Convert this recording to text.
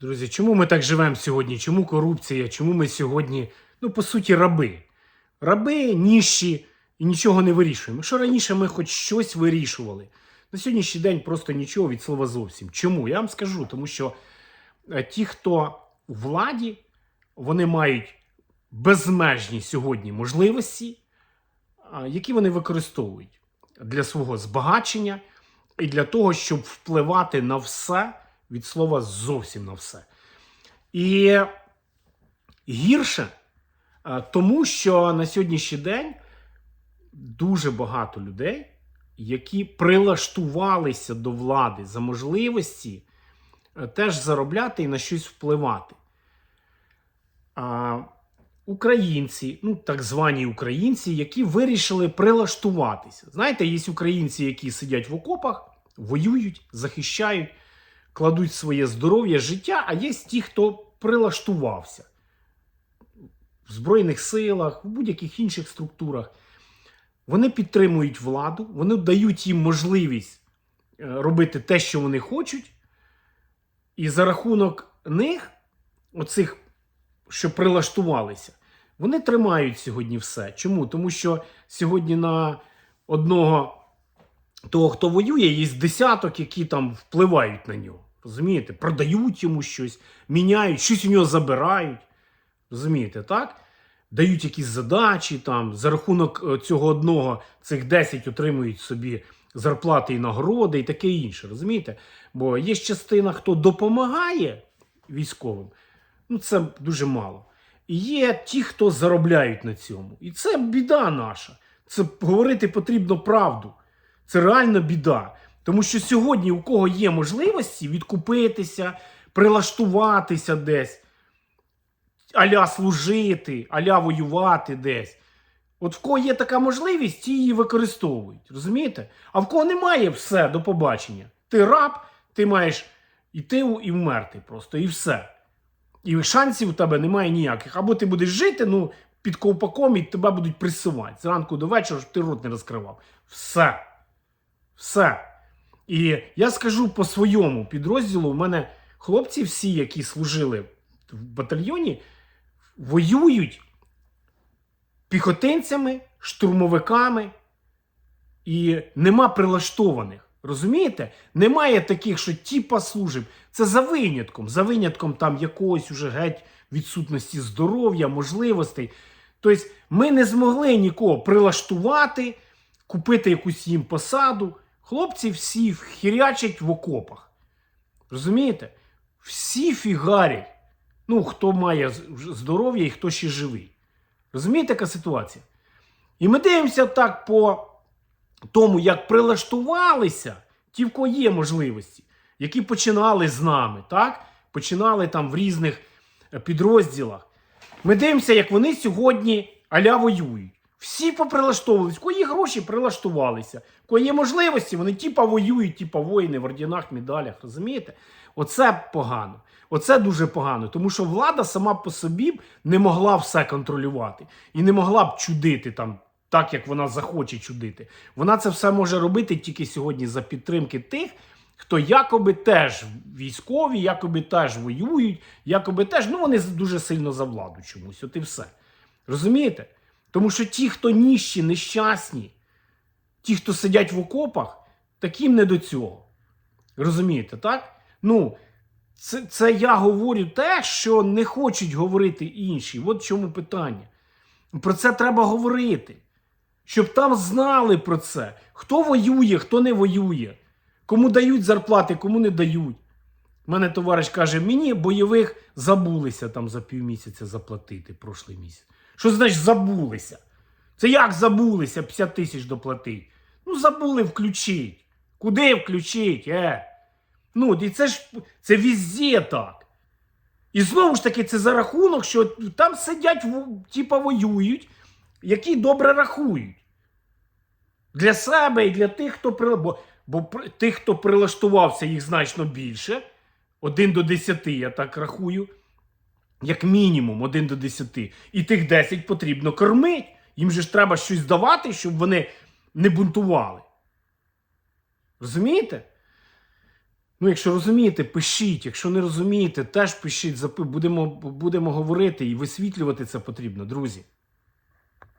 Друзі, чому ми так живемо сьогодні? Чому корупція? Чому ми сьогодні, ну, по суті, раби? Раби, ніщі і нічого не вирішуємо. Що раніше ми хоч щось вирішували. На сьогоднішній день просто нічого від слова зовсім. Чому? Я вам скажу, тому що е, ті, хто у владі, вони мають безмежні сьогодні можливості, які вони використовують для свого збагачення і для того, щоб впливати на все від слова зовсім на все. І гірше, е, тому що на сьогоднішній день дуже багато людей, які прилаштувалися до влади за можливості е, теж заробляти і на щось впливати. Українці, ну так звані українці, які вирішили прилаштуватися. Знаєте, є українці, які сидять в окопах, воюють, захищають, кладуть своє здоров'я, життя, а є ті, хто прилаштувався в Збройних силах, в будь-яких інших структурах. Вони підтримують владу, вони дають їм можливість е, робити те, що вони хочуть. І за рахунок них, оцих, що прилаштувалися, вони тримають сьогодні все. Чому? Тому що сьогодні на одного того, хто воює, є десяток, які там впливають на нього. Розумієте? Продають йому щось, міняють, щось у нього забирають. Розумієте, так? Дають якісь задачі там, за рахунок е, цього одного цих 10 отримують собі зарплати і нагороди і таке інше. Розумієте? Бо є частина, хто допомагає військовим, ну це дуже мало. І є ті, хто заробляють на цьому. І це біда наша. Це говорити потрібно правду. Це реальна біда. Тому що сьогодні, у кого є можливості відкупитися, прилаштуватися десь, аля служити, аля воювати десь. От в кого є така можливість, ті її використовують. Розумієте? А в кого немає все до побачення. Ти раб, ти маєш іти і вмерти просто, і все. І шансів у тебе немає ніяких. Або ти будеш жити, ну, під ковпаком і тебе будуть присувати. Зранку до вечора, щоб ти рот не розкривав. Все. Все. І я скажу по своєму підрозділу: у мене хлопці, всі, які служили в батальйоні, воюють піхотинцями, штурмовиками, і нема прилаштованих. Розумієте? Немає таких, що тіпа служив. Це за винятком, за винятком там якогось уже геть відсутності здоров'я, можливостей. Тобто ми не змогли нікого прилаштувати, купити якусь їм посаду. Хлопці всі хірячать в окопах. Розумієте? Всі фігарять. Ну, хто має здоров'я і хто ще живий. Розумієте, яка ситуація? І ми дивимося так по тому, як прилаштувалися ті, в кого є можливості, які починали з нами, так? Починали там в різних е, підрозділах. Ми дивимося, як вони сьогодні аля воюють. Всі кого є гроші, прилаштувалися. Є можливості, вони типа воюють, типа воїни в орденах, медалях. Розумієте? Оце погано. Оце дуже погано, тому що влада сама по собі не могла все контролювати і не могла б чудити там так, як вона захоче чудити. Вона це все може робити тільки сьогодні за підтримки тих, хто якоби теж військові, якоби теж воюють, якоби теж, ну вони дуже сильно за владу чомусь. От і все. Розумієте? Тому що ті, хто ніщі, нещасні, ті, хто сидять в окопах, таким не до цього. Розумієте, так? Ну, це, це я говорю те, що не хочуть говорити інші. От в чому питання. Про це треба говорити. Щоб там знали про це. Хто воює, хто не воює, кому дають зарплати, кому не дають. У мене товариш каже: мені бойових забулися там за півмісяця заплатити прошлий місяць. Що значить забулися? Це як забулися 50 тисяч доплатити? Ну, забули включить. Куди включить? Е? Ну, і це ж це везде так. І знову ж таки, це за рахунок, що там сидять, типа воюють, які добре рахують. Для себе і для тих, хто при... бо, бо тих, хто прилаштувався, їх значно більше. Один до 10, я так рахую. Як мінімум, 1 до 10. І тих 10 потрібно кормити. Їм же ж треба щось давати, щоб вони не бунтували. Розумієте? Ну, якщо розумієте, пишіть. Якщо не розумієте, теж пишіть. Будемо, будемо говорити і висвітлювати це потрібно, друзі.